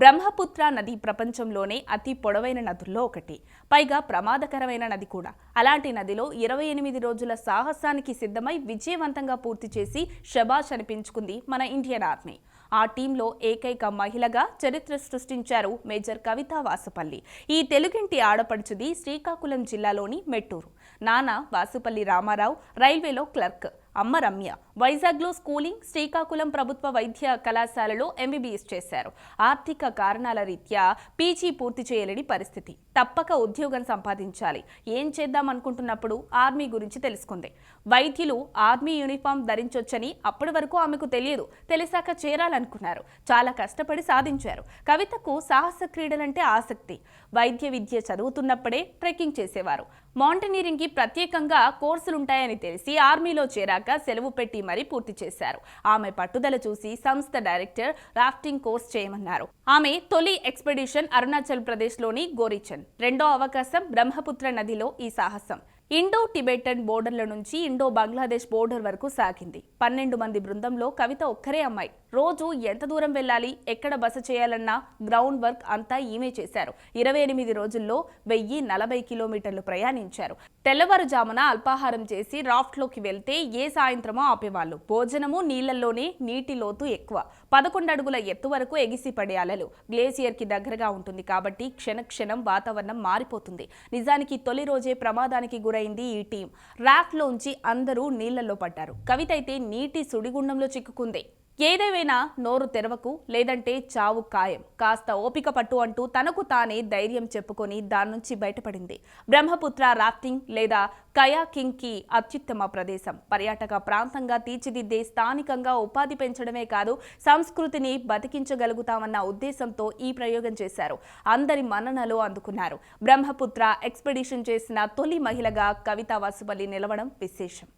బ్రహ్మపుత్ర నది ప్రపంచంలోనే అతి పొడవైన నదుల్లో ఒకటి. పైగా ప్రమాదకరమైన నది కూడా. అలాంటి నదిలో ఇరవై ఎనిమిది రోజుల సాహసానికి సిద్ధమై విజయవంతంగా పూర్తి చేసి షబాష్ అనిపించుకుంది మన ఇండియన్ ఆర్మీ. ఆ టీంలో ఏకైక మహిళగా చరిత్ర సృష్టించారు మేజర్ కవిత వాసుపల్లి. ఈ తెలుగింటి ఆడపడుచుది శ్రీకాకుళం జిల్లాలోని మెట్టూరు. నాన్న వాసుపల్లి రామారావు రైల్వేలో క్లర్క్. అమ్మ రమ్య. వైజాగ్లో స్కూలింగ్ శ్రీకాకుళం ప్రభుత్వ వైద్య కళాశాలలో ఎంబీబీఎస్ చేశారు. ఆర్థిక కారణాల రీత్యా పీజీ పూర్తి చేయలేని పరిస్థితి. తప్పక ఉద్యోగం సంపాదించాలి. ఏం చేద్దాం అనుకుంటున్నప్పుడు ఆర్మీ గురించి తెలుసుకుంది. వైద్యులు ఆర్మీ యూనిఫామ్ ధరించొచ్చని అప్పటి వరకు ఆమెకు తెలియదు. తెలిసాక చేరాలనుకున్నారు. చాలా కష్టపడి సాధించారు. కవితకు సాహస క్రీడలంటే ఆసక్తి. వైద్య విద్య చదువుతున్నప్పుడే ట్రెక్కింగ్ చేసేవారు. మౌంటనీరింగ్కి ప్రత్యేకంగా కోర్సులుంటాయని తెలిసి ఆర్మీలో చేరాక సెలవు పెట్టి మరీ పూర్తి చేశారు. ఆమె పట్టుదల చూసి సంస్థ డైరెక్టర్ రాఫ్టింగ్ కోర్స్ చేయమన్నారు. ఆమె తొలి ఎక్స్పెడిషన్ అరుణాచల్ ప్రదేశ్లోని గోరిచన్ రెండో అవకాశం బ్రహ్మపుత్ర నదిలో ఈ సాహసం. ఇండో టిబెటన్ బోర్డర్ల నుంచి ఇండో బంగ్లాదేశ్ బోర్డర్ వరకు సాగింది. పన్నెండు మంది బృందంలో కవిత ఒక్కరే అమ్మాయి. రోజు ఎంత దూరం వెళ్ళాలి ఎక్కడ బస చేయాలన్న గ్రౌండ్ వర్క్ అంతా ఈమె చేశారు. ఇరవై ఎనిమిది రోజుల్లో వెయ్యి నలభై కిలోమీటర్లు ప్రయాణించారు. తెల్లవారుజామున అల్పాహారం చేసి రాఫ్ట్లోకి వెళ్తే ఏ సాయంత్రమో ఆపేవాళ్ళు. భోజనము నీళ్ళలోనే నీటి లోతు ఎక్కువ. పదకొండు అడుగుల ఎత్తు వరకు ఎగిసి పడే అలలు. గ్లేసియర్కి దగ్గరగా ఉంటుంది కాబట్టి క్షణ క్షణం వాతావరణం మారిపోతుంది. నిజానికి తొలి రోజే ప్రమాదానికి గురైంది ఈ టీం. రాఫ్ట్లోంచి అందరూ నీళ్ళలో పడ్డారు. కవిత అయితే నీటి సుడిగుండంలో చిక్కుకుంది. ఏదేమైనా నోరు తెరవకు లేదంటే చావు ఖాయం. కాస్త ఓపిక పట్టు అంటూ తనకు తానే ధైర్యం చెప్పుకొని దాని నుంచి బయటపడింది. బ్రహ్మపుత్ర రాఫ్టింగ్ లేదా కయాకింగ్కి అత్యుత్తమ ప్రదేశం. పర్యాటక ప్రాంతంగా తీర్చిదిద్దే స్థానికంగా ఉపాధి పెంచడమే కాదు సంస్కృతిని బతికించగలుగుతామన్న ఉద్దేశంతో ఈ ప్రయోగం చేశారు. అందరి మన్ననలు అందుకున్నారు. బ్రహ్మపుత్ర ఎక్స్పెడిషన్ చేసిన తొలి మహిళగా కవిత వసుబలి నిలవడం విశేషం.